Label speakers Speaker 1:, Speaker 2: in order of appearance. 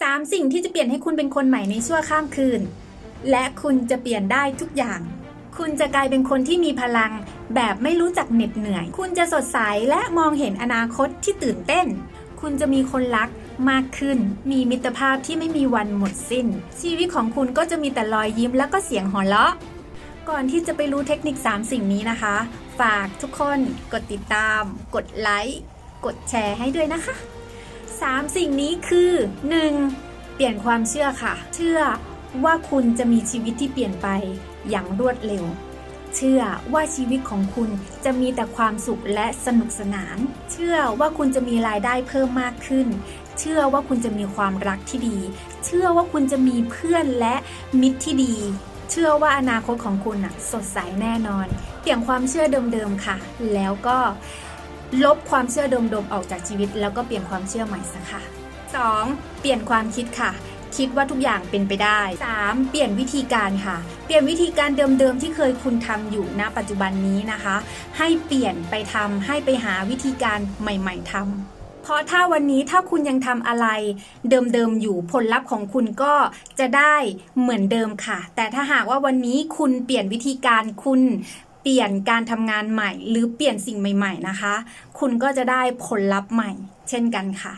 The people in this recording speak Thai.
Speaker 1: 3 สิ่งที่จะเปลี่ยนให้คุณเป็นคนใหม่ในชั่วข้ามคืน และคุณจะเปลี่ยนได้ทุกอย่าง คุณจะกลายเป็นคนที่มีพลัง แบบไม่รู้จักเหน็ดเหนื่อย คุณจะสดใสและมองเห็นอนาคตที่ตื่นเต้น คุณจะมีคนรักมากขึ้น มีมิตรภาพที่ไม่มีวันหมดสิ้น ชีวิตของคุณก็จะมีแต่รอยยิ้มและก็เสียงหัวเราะ ก่อนที่จะไปรู้เทคนิค 3 สิ่งนี้นะคะ ฝากทุกคนกดติดตาม กดไลค์ กดแชร์ให้ด้วยนะคะ 3 สิ่งนี้คือ 1. เปลี่ยนความเชื่อค่ะ เชื่อว่าคุณจะมีชีวิตที่เปลี่ยนไปอย่างรวดเร็ว เชื่อว่าชีวิตของคุณจะมีแต่ความสุขและสนุกสนาน เชื่อว่าคุณจะมีรายได้เพิ่มมากขึ้น เชื่อว่าคุณจะมีความรักที่ดี เชื่อว่าคุณจะมีเพื่อนและมิตรที่ดี เชื่อว่าอนาคตของคุณน่ะสดใสแน่นอน เปลี่ยนความเชื่อเดิมๆค่ะ แล้วก็ ลบความเชื่อเดิมๆออกจากชีวิต แล้วก็เปลี่ยนความเชื่อใหม่ซะค่ะ 2. เปลี่ยนความคิดค่ะ คิดว่าทุกอย่างเป็นไปได้ 3. เปลี่ยนวิธีการค่ะ เปลี่ยนวิธีการเดิมๆที่เคยคุณทำอยู่ณปัจจุบันนี้นะคะ ให้เปลี่ยนไปทำให้ไปหาวิธีการใหม่ ๆทำเพราะถ้าวันนี้ถ้าคุณยังทำอะไรเดิมๆอยู่ผลลัพธ์ของคุณก็จะได้เหมือนเดิมค่ะ แต่ถ้าหากว่าวันนี้คุณเปลี่ยนวิธีการคุณ เปลี่ยนการทำงานใหม่ หรือเปลี่ยนสิ่งใหม่ ๆ นะคะ คุณก็จะได้ผลลัพธ์ใหม่ เช่นกันค่ะ